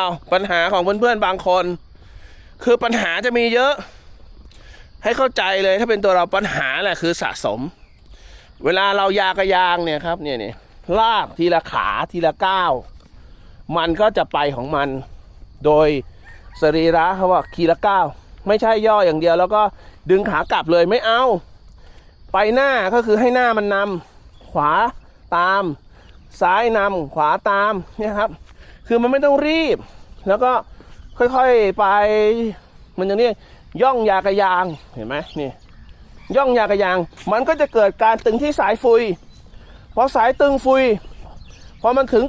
เอาปัญหาของเพื่อนๆบางคน คือปัญหาจะมีเยอะ ให้เข้าใจเลยถ้าเป็นตัวเราปัญหาแหละคือสะสม เวลาเรายากระยางเนี่ยครับเนี่ยเนี่ยลากทีละขาทีละก้าวมันก็จะไปของมันโดยสรีระเขาว่าทีละก้าวไม่ใช่ย่ออย่างเดียว แล้วก็ดึงขากลับเลยไม่เอา ไปหน้าก็คือให้หน้ามันนำขวาตาม ซ้ายนำขวาตามเนี่ยครับ คือมันไม่ต้องรีบ แล้วก็ค่อยๆไป มันอย่างนี้ย่องยากระยางเห็นไหมนี่ย่องยากระยาง มันก็จะเกิดการตึงที่สายฟุยพอสายตึงฟุยพอมันถึง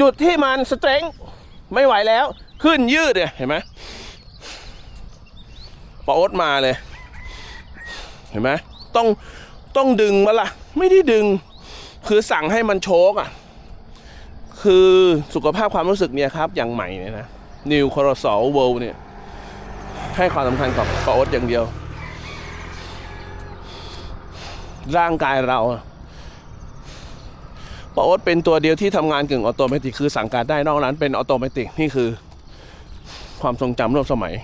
จุดที่มันสเตรงไม่ไหวแล้ว ขึ้นยืดเนี่ยเห็นไหมปอโอ๊ตมาเลย เห็นไหมต้องต้องดึงมาละไม่ได้ดึง คือสั่งให้มันโชกอะ คือสุขภาพความรู้สึกเนี่ยครับ อย่างใหม่เนี่ยนะนิวคอร์สอลเวิลเนี่ย ให้ความสำคัญกับปอโอ๊ตอย่างเดียว ร่างกายเราปอโอ๊ตเป็นตัวเดียวที่ทำงานกึ่งออโตเมติคือสั่งการได้นอกนั้นเป็นออโตเมติกนี่คือความทรงจำร่วมสมัย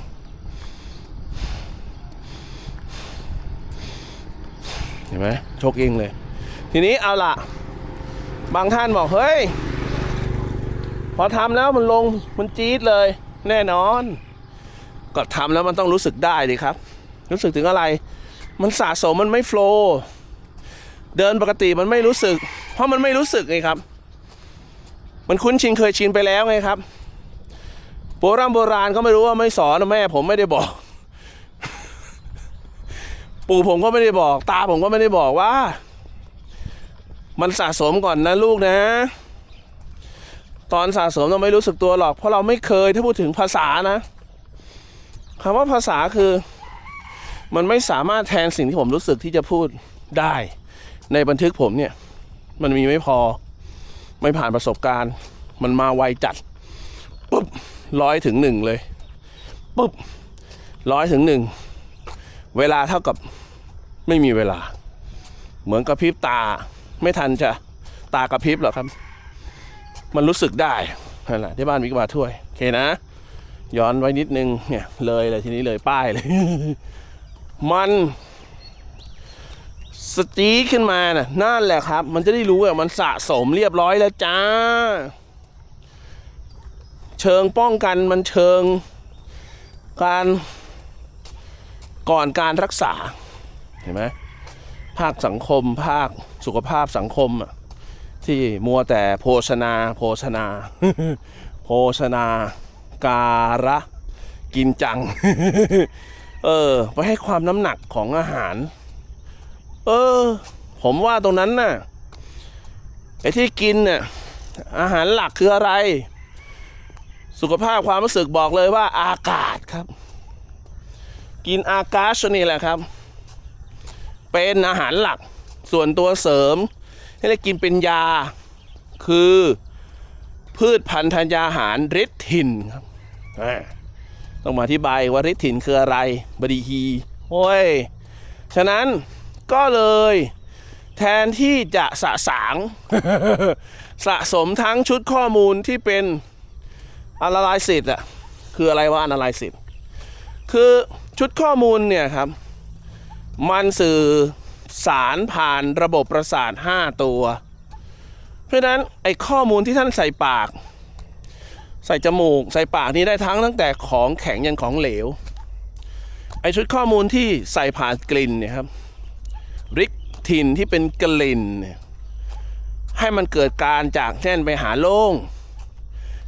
เห็นไหมโชกเองเลย ทีนี้เอาล่ะบางท่านบอก เฮ้ย พอทำแล้วมันลงมันจี๊ดเลย แน่นอน ก็ทำแล้วมันต้องรู้สึกได้ดิครับ รู้สึกถึงอะไร มันสะสมมันไม่โฟล์เดินปกติมันไม่รู้สึก เพราะมันไม่รู้สึกไงครับ มันคุ้นชินเคยชินไปแล้วไงครับโบราณโบราณก็ไม่รู้ว่าไม่สอนแม่ ผมไม่ได้บอก ปู่ผมก็ไม่ได้บอก ตาผมก็ไม่ได้บอกว่า มันสะสมก่อนนะลูกนะ ตอนสะสมเราไม่รู้สึกตัวหรอก เพราะเราไม่เคยถ้าพูดถึงภาษานะคำว่าภาษาคือ มันไม่สามารถแทนสิ่งที่ผมรู้สึกที่จะพูดได้ ในบันทึกผมเนี่ย มันมีไม่พอไม่ผ่านประสบการณ์ มันมาไวจัดปุ๊บร้อยถึงหนึ่งเลยปุ๊บร้อยถึงหนึ่งเวลาเท่ากับไม่มีเวลา เหมือนกระพริบตา ไม่ทันจะตากระพริบหรอครับ มันรู้สึกได้นั่นแหละที่บ้านมิกระบาถ้วยโอเคนะ ย้อนไว้นิดนึงเนี่ยเลยเลยทีนี้เลยป้ายเลย มันสตีขึ้นมาน่ะนั่นแหละครับ มันจะได้รู้ว่ามันสะสมเรียบร้อยแล้วจ้า เชิงป้องกันมันเชิง การก่อนการรักษาเห็นไหมภาคสังคมภาคสุขภาพสังคมอะ ที่มัวแต่โภชนา โภชนา โภชนา การะ กินจัง เออ ไปให้ความน้ำหนักของอาหาร เออ ผมว่าตรงนั้นน่ะไอ้ที่กินน่ะอาหารหลักคืออะไร สุขภาพความรู้สึกบอกเลยว่าอากาศครับ กินอากาศนี่แหละครับ เป็นอาหารหลักส่วนตัวเสริม ที่ได้กินเป็นยา คือพืชพันธุ์ธัญญาหารฤทธินครับต้องมาอธิบายว่าฤทธินคืออะไรบดีฮีโอ้ย ฉะนั้นก็เลยแทนที่จะสะสาง สะสมทั้งชุดข้อมูลที่เป็นอนาลิซิสอะคืออะไรว่าอนาลิซิสคือชุดข้อมูลเนี่ยครับ มันสื่อ สารผ่านระบบประสาท 5 ตัว เพราะนั้นไอ้ข้อมูลที่ท่านใส่ปาก ใส่จมูก ใส่ปากนี้ได้ทั้งตั้งแต่ของแข็งยันของเหลว ไอ้ชุดข้อมูลที่ใส่ผ่านกลิ่นเนี่ยครับริกทินที่เป็นกลิ่นเนี่ยให้มันเกิดการจากเช่นไปหาโล่ง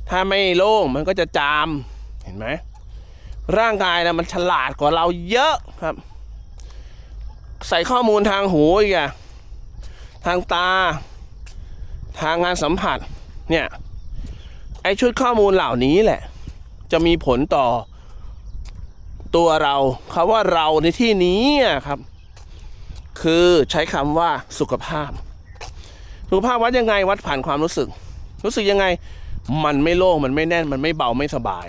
ถ้าไม่โล่งมันก็จะจามเห็นไหมร่างกายนะมันฉลาดกว่าเราเยอะครับ ใส่ข้อมูลทางหูอีกอะทางตา ทางงานสัมผัส เนี่ย ไอชุดข้อมูลเหล่านี้แหละ จะมีผลต่อ ตัวเราคำว่าเราในที่นี้อะครับ คือใช้คำว่าสุขภาพ สุขภาพวัดยังไงวัดผ่านความรู้สึก รู้สึกยังไง มันไม่โล่งมันไม่แน่น มันไม่เบาไม่สบาย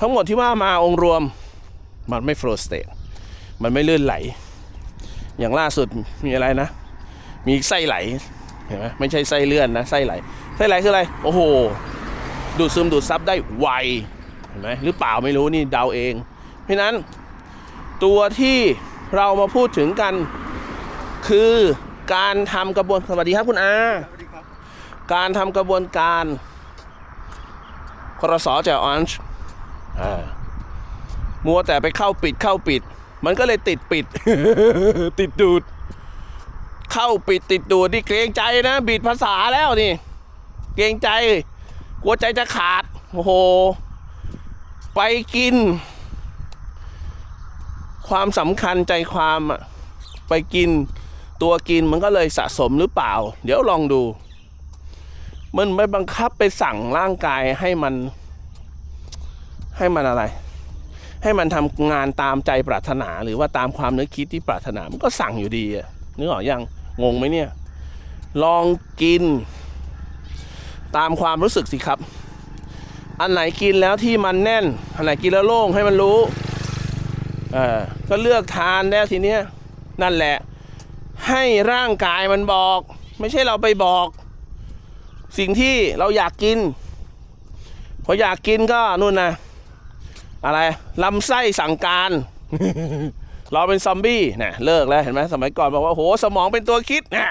ทั้งหมดที่ว่ามาองค์รวม มันไม่โฟล์สเตทมันไม่ลื่นไหล อย่างล่าสุดมีอะไรนะ มีไส้ไหลเห็นไหมไม่ใช่ไส้เลื่อนนะไส้ไหลไส้ไหลคืออะไร โอ้โห ดูดซึมดูดซับได้ไวเห็นไหมหรือเปล่าไม่รู้นี่เดาเอง เพราะฉะนั้น ตัวที่เรามาพูดถึงกันคือการทำกระบวนสวัสดีครับคุณอาสวัสดีครับการทำกระบวนการครสจากออนช์อ่ามัวแต่ไปเข้าปิดเข้าปิด มันก็เลยติดปิด ติดดูด เข้าปิดติดดูดนี่เกรงใจนะ บิดภาษาแล้วนี่ เกรงใจ กลัวใจจะขาด โอ้โห ไปกิน ความสำคัญใจความอะไปกินตัวกินมันก็เลยสะสมหรือเปล่า เดี๋ยวลองดู มันไม่บังคับไปสั่งร่างกายให้มัน ให้มันอะไร ให้มันทำงานตามใจปรารถนา หรือว่าตามความนึกคิดที่ปรารถนามันก็สั่งอยู่ดีอะนึกออกยังงงไหมเนี่ย ลองกิน ตามความรู้สึกสิครับ อันไหนกินแล้วที่มันแน่น อันไหนกินแล้วโล่งให้มันรู้เออก็เลือกทานแล้วทีเนี้ยนั่นแหละ ให้ร่างกายมันบอก ไม่ใช่เราไปบอก สิ่งที่เราอยากกินพออยากกินก็นู่นนะ อะไรลำไส้สั่งการ เราเป็นซอมบี้นะเลิกแล้วเห็นไหมสมัยก่อนบอกว่าโหสมองเป็นตัวคิดนะ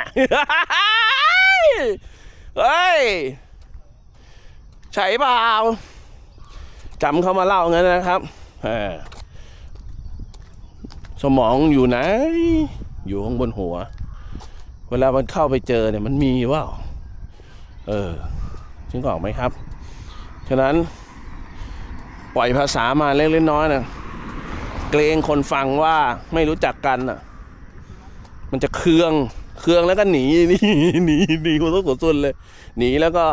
เฮ้ยใช่เปล่าจำเขามาเล่างั้นนะครับสมองอยู่ไหน อยู่ข้างบนหัว เวลามันเข้าไปเจอเนี่ยมันมีว่า เออ ถึงออกไหมครับ ฉะนั้น ปล่อยภาษามาเล็กๆน้อยๆนะเกรงคนฟังว่าไม่รู้จักกันอะ มันจะเคืองเคืองแล้วก็หนีหนีหนีหนีคนทุกคนสุนเลย หนีแล้วก็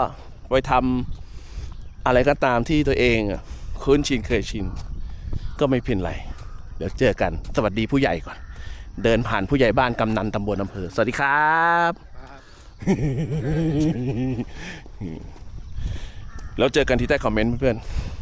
ไปทำอะไรก็ตามที่ตัวเองอะคุ้นชินเคยชิน ก็ไม่เป็นไร เดี๋ยวเจอกัน สวัสดีผู้ใหญ่ก่อน เดินผ่านผู้ใหญ่บ้านกำนันตำบลอำเภอ สวัสดีครับแล้วเจอกันที่ใต้คอมเมนต์เพื่อนๆ